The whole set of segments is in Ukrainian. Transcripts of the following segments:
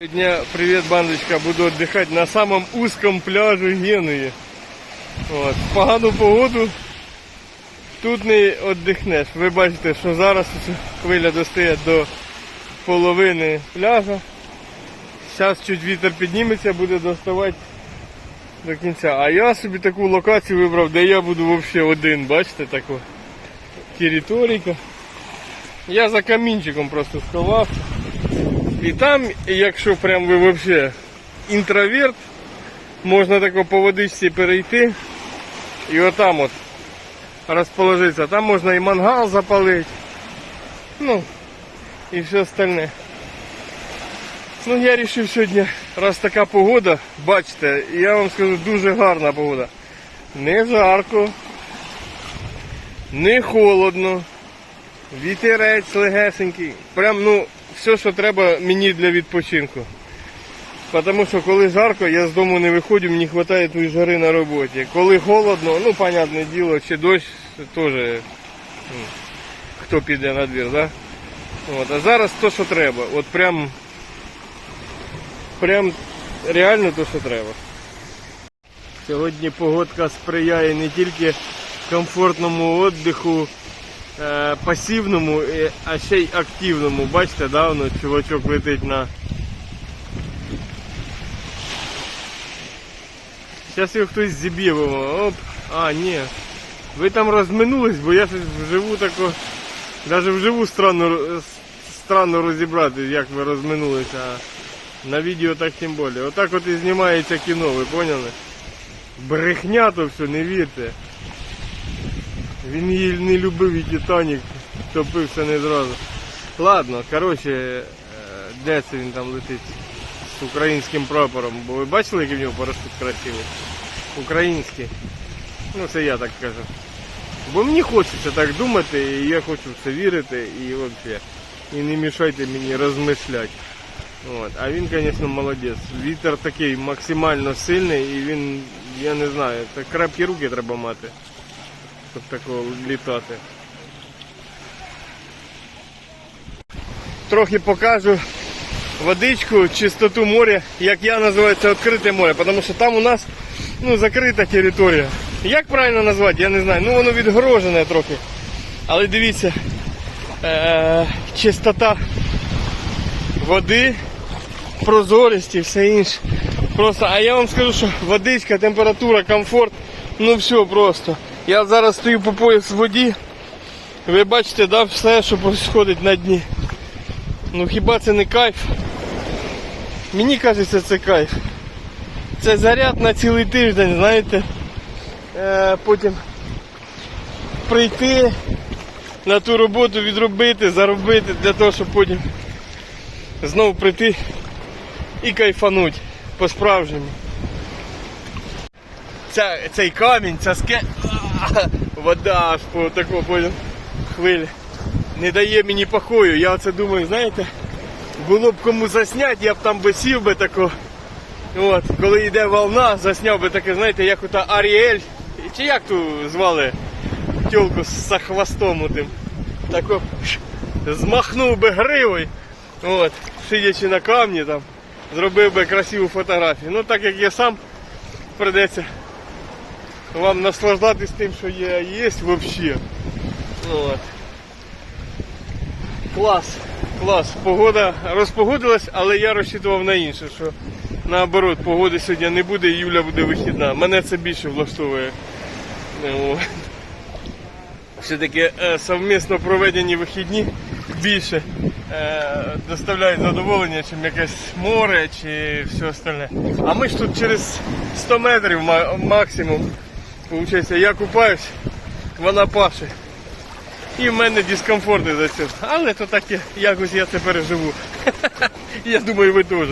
Сегодня, привет, бандочка, буду отдыхать на самом узком пляже Генуї. От. Погану погоду тут не віддихнеш. Ви бачите, що зараз хвиля достає до половини пляжа. Зараз чуть вітер підніметься, буде доставати до кінця. А я собі таку локацію вибрав, де я буду взагалі один, бачите, таку територійка. Я за камінчиком просто сховався. І там, якщо прям ви взагалі інтроверт, можна тако по водичці перейти і отам от розположитися. Там можна і мангал запалити. Ну, і все остальне. Ну, я вирішив сьогодні, раз така погода, бачите, я вам скажу, дуже гарна погода. Не жарко, не холодно. Вітерець легесенький. Прям, ну, все, що треба мені для відпочинку. Тому що коли жарко, я з дому не виходжу, мені вистачає тої жари на роботі. Коли холодно, ну, понятне діло, чи дощ, теж ну, хто піде на двір, да? От, а зараз то, що треба. От прям, прям реально то, що треба. Сьогодні погодка сприяє не тільки комфортному віддиху, пасивному, е, а ще й активному. Бачите, да, воно чувачок летить на. Зараз його хтось зіб'є. Оп. А, ні. Ви там розминулись, бо я щось вживу тако. Навіть вживу странно, странно розібрати, як ви розминулися. На відео так тим більше. Отак от і знімається кіно, ви поняли? Брехня то все, не вірте. Він її не любив і Титанік топився не зразу. Ладно, коротше, е, де це він там летить? З українським прапором. Бо ви бачили, який в нього парашут красивий? Український. Ну це я так кажу. Бо мені хочеться так думати, і я хочу в це вірити і взагалі. І не мішайте мені розмишляти. От. А він, звісно, молодець. Вітер такий максимально сильний і він, я не знаю, це крепкі руки треба мати щоб такого літати. Трохи покажу водичку, чистоту моря, як я називаю це відкрите море, тому що там у нас ну, закрита територія. Як правильно назвати, я не знаю. Ну воно відгорожене трохи. Але дивіться, е- чистота води, прозорість і все інше. Просто, а я вам скажу, що водичка, температура, комфорт, ну все просто. Я зараз стою по пояс в воді. Ви бачите, да, все, що відбувається на дні. Ну хіба це не кайф? Мені кажеться, це кайф. Це заряд на цілий тиждень, знаєте. Е, потім прийти на ту роботу, відробити, заробити для того, щоб потім знову прийти і кайфануть по-справжньому. Ця, цей камінь, ця ске... Вода аж по такому понял, хвилі. Не дає мені покою. Я оце думаю, знаєте, було б кому засняти, я б там би сів би тако. От, коли йде волна, засняв би таке, знаєте, як ота Аріель. Чи як ту звали тілку з хвостом отим. Тако змахнув би гривою. От, сидячи на камні там, зробив би красиву фотографію. Ну так як я сам придеться вам наслаждатись тим, що є, є взагалі. От. Клас, клас. Погода розпогодилась, але я розчитував на інше, що наоборот, погоди сьогодні не буде і Юля буде вихідна. Мене це більше влаштовує. От. Все-таки е, совмісно проведені вихідні більше е, доставляють задоволення, чим якесь море чи все остальне. А ми ж тут через 100 метрів максимум. Получається, я купаюсь, вона паше. І в мене дискомфорт за цього. Але то таке, якось я це переживу. Я думаю, ви теж.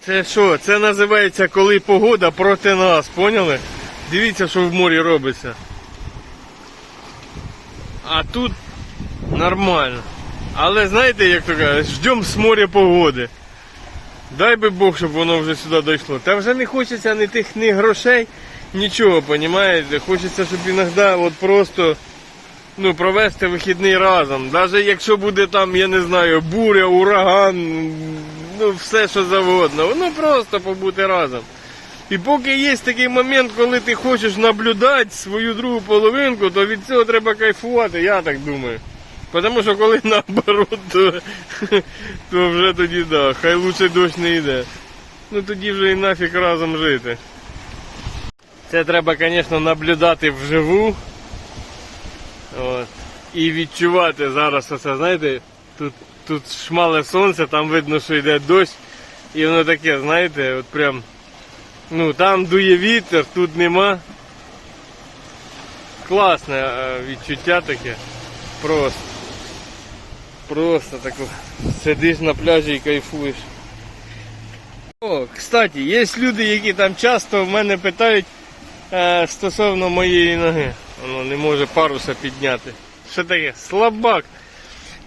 Це що? Це називається коли погода проти нас, поняли? Дивіться, що в морі робиться. А тут нормально. Але знаєте, як то кажуть, ждемо з моря погоди. Дай би Бог, щоб воно вже сюди дійшло. Та вже не хочеться ні тих ні грошей, нічого, понімаєте? Хочеться, щоб іноді от просто ну, провести вихідний разом. Навіть якщо буде там, я не знаю, буря, ураган, ну, все, що завгодно. Воно просто побути разом. І поки є такий момент, коли ти хочеш наблюдати свою другу половинку, то від цього треба кайфувати, я так думаю. Тому що коли наоборот, то, то вже тоді да, хай лучше дощ не йде. Ну тоді вже і нафіг разом жити. Це треба, звісно, наблюдати вживу. От. І відчувати зараз оце, знаєте, тут, тут шмале сонце, там видно, що йде дощ. І воно таке, знаєте, от прям. Ну, там дує вітер, тут нема. Класне е, відчуття таке. Просто. Просто тако. Сидиш на пляжі і кайфуєш. О, кстати, є люди, які там часто в мене питають стосовно моєї ноги. Воно не може паруса підняти. Що таке? Слабак.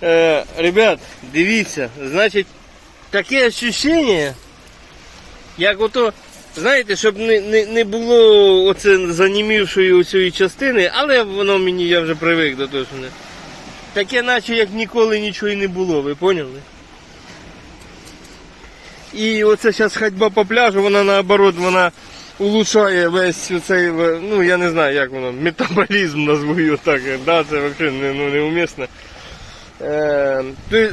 Е, ребят, дивіться, значить, таке ощущення, як ото, знаєте, щоб не, не, не було оце занімівшої оцієї частини, але воно мені, я вже привик до того, що не. Таке наче як ніколи нічого і не було, ви поняли? І оце зараз ходьба по пляжу, вона наоборот, вона улучшає весь цей, ну я не знаю, як воно, метаболізм назву так. Да, це взагалі не, ну, неумісно. Е,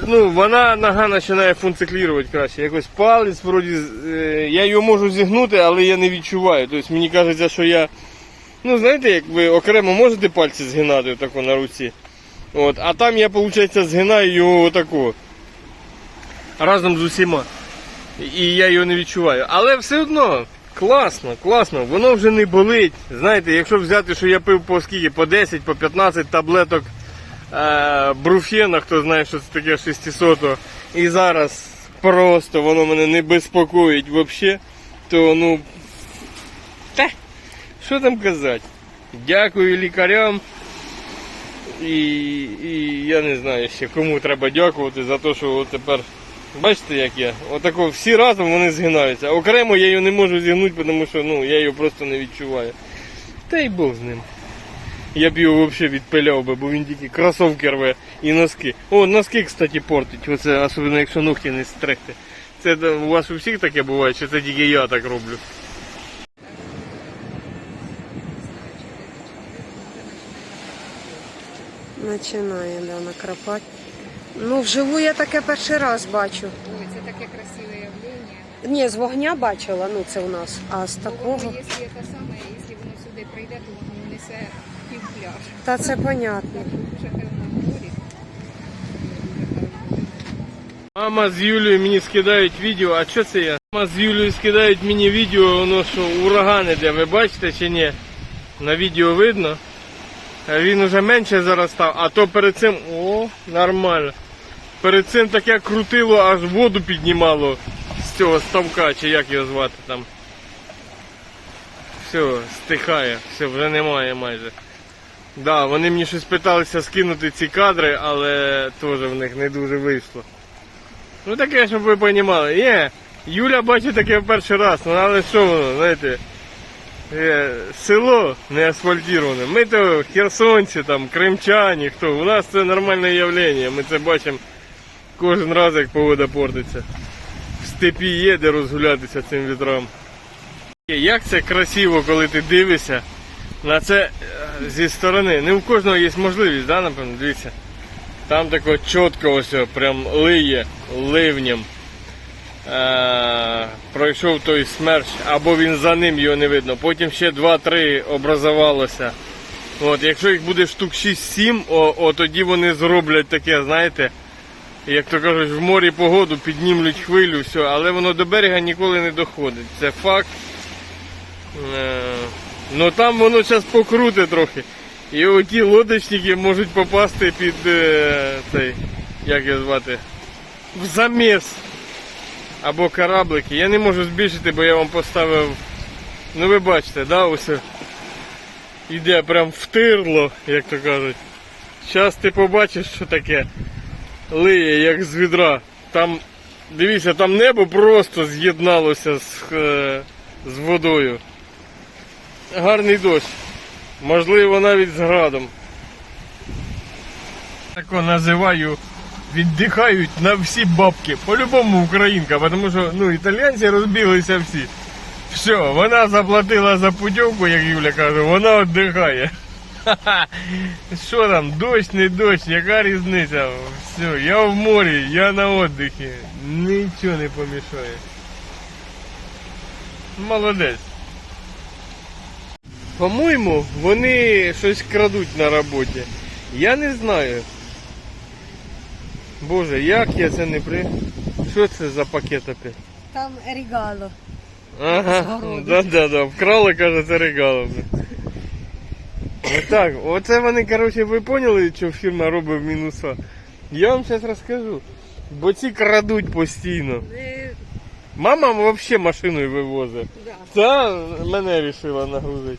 ну, вона нога починає функціонувати краще. Якось палець, вроді, е, я його можу зігнути, але я не відчуваю. Тобто мені кажеться, що я. Ну, знаєте, як ви окремо можете пальці згинати отако на руці. От, а там я, виходить, згинаю його отако. Разом з усіма. І я його не відчуваю. Але все одно класно, класно, воно вже не болить. Знаєте, якщо взяти, що я пив по скільки, по 10, по 15 таблеток е, бруфена, хто знає, що це таке 600, і зараз просто воно мене не безпокоїть взагалі, то ну. Та, що там казати? Дякую лікарям. І, і я не знаю ще кому треба дякувати за те, що тепер. Бачите, як я? Отако всі разом вони згинаються. Окремо я його не можу зігнути, тому що ну, я його просто не відчуваю. Та й Бог з ним. Я б його взагалі відпиляв би, бо він тільки кросовки рве і носки. О, носки, кстати, портить. Оце, особливо якщо ногті не стригти. Це у вас у всіх таке буває, чи це тільки я так роблю? Починає да, накрапати. Ну, вживу я таке перший раз бачу. Ой, це таке красиве явлення. Ні, з вогня бачила, ну це у нас. А з такого. Воно, якщо це саме, якщо воно сюди прийде, то воно несе пів пляж. Та це понятно. Мама з Юлією мені скидають відео, а що це я? Мама з Юлією скидають мені відео, воно що ураган іде, ви бачите чи ні? На відео видно. Він уже менше зараз став, а то перед цим. О, нормально. Перед цим таке крутило, аж воду піднімало з цього ставка, чи як його звати там. Все, стихає, все, вже немає майже. Да, вони мені щось питалися скинути ці кадри, але теж в них не дуже вийшло. Ну таке, щоб ви розуміли. Є, Юля бачить таке в перший раз, ну але що воно, знаєте, село не асфальтоване. Ми то херсонці, там, кримчані, хто. У нас це нормальне явлення. Ми це бачимо кожен раз, як погода портиться. В степі є де розгулятися цим вітром. Як це красиво, коли ти дивишся на це е, зі сторони. Не у кожного є можливість, да, напевно, дивіться. Там тако чітко ось прям лиє ливнем. Е, пройшов той смерч, або він за ним його не видно. Потім ще 2-3 образувалося. От, якщо їх буде штук 6-7, о, о, тоді вони зроблять таке, знаєте, як то кажуть, в морі погоду піднімлють хвилю, все, але воно до берега ніколи не доходить. Це факт. Е, Ну там воно зараз покруте трохи. І оті лодочники можуть попасти під е, цей, як його звати, в заміс. Або кораблики. Я не можу збільшити, бо я вам поставив. Ну ви бачите, да, ось іде прям втирло, як то кажуть. Зараз ти побачиш, що таке лиє, як з відра. Там, дивіться, там небо просто з'єдналося з, е, з водою. Гарний дощ. Можливо, навіть з градом. Тако називаю віддихають на всі бабки. По-любому українка, тому що ну, італійці розбіглися всі. Все, вона заплатила за путівку, як Юля каже, вона віддихає. Що там, дощ, не дощ, яка різниця? Все, я в морі, я на віддихі. Нічого не помішає. Молодець. По-моєму, вони щось крадуть на роботі. Я не знаю. Боже, як я це не при. Що це за пакет опять? Там регало. Ага, да, да, да. Вкрали, каже, це регало. Отак, оце вони, коротше, ви поняли, що фірма робить мінуса? Я вам зараз розкажу. Бо ці крадуть постійно. Мама взагалі машиною вивозить. Да. Та мене вирішила нагрузити.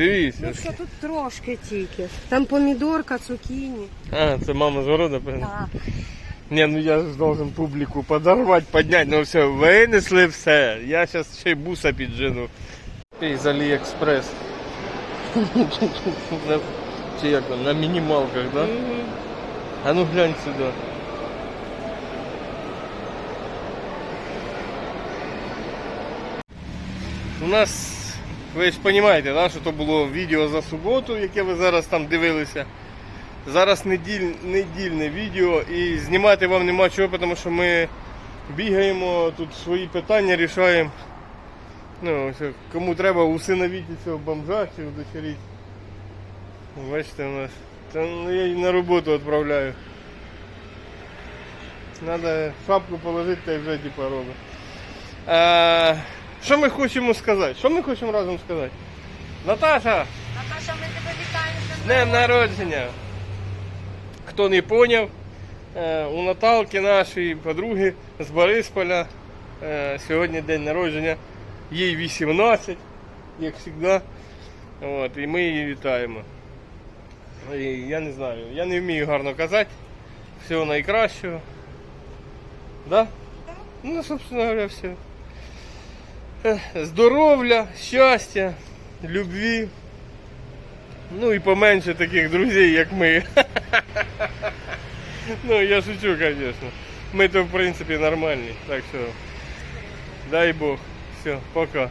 Дивіться. Ну що тут трошки тільки. Там помідорка, цукіні. А, це мама з города, певно. Так. Не, ну я ж должен публіку подорвати, підняти, ну все, винесли все. Я зараз ще й буса піджену. Ей, з Аліекспрес. На- Чи як там, на мінімалках, да? А ну глянь сюди. У нас, ви ж розумієте, да, що то було відео за суботу, яке ви зараз там дивилися. Зараз неділь, недільне відео і знімати вам нема чого, тому що ми бігаємо, тут свої питання рішаємо. Ну, кому треба усиновити цього бомжа чи удочеріть. Бачите, у нас. Та, ну, я її на роботу відправляю. Треба шапку положити та й вже типа робить. Що ми хочемо сказати? Що ми хочемо разом сказати? Наташа! Наташа, ми тебе вітаємо. З днем народження! Хто не поняв, е, у Наталки нашої подруги з Борисполя е, сьогодні день народження, їй 18, як завжди. От, і ми її вітаємо. І я не знаю, я не вмію гарно казати. Всього найкращого. Да? Ну, собственно говоря, все. Здоров'я, щастя, любві. Ну і поменше таких друзей, як ми. Ну, я шучу, звісно. Ми то в принципі нормальні. Так що дай Бог. Все, пока.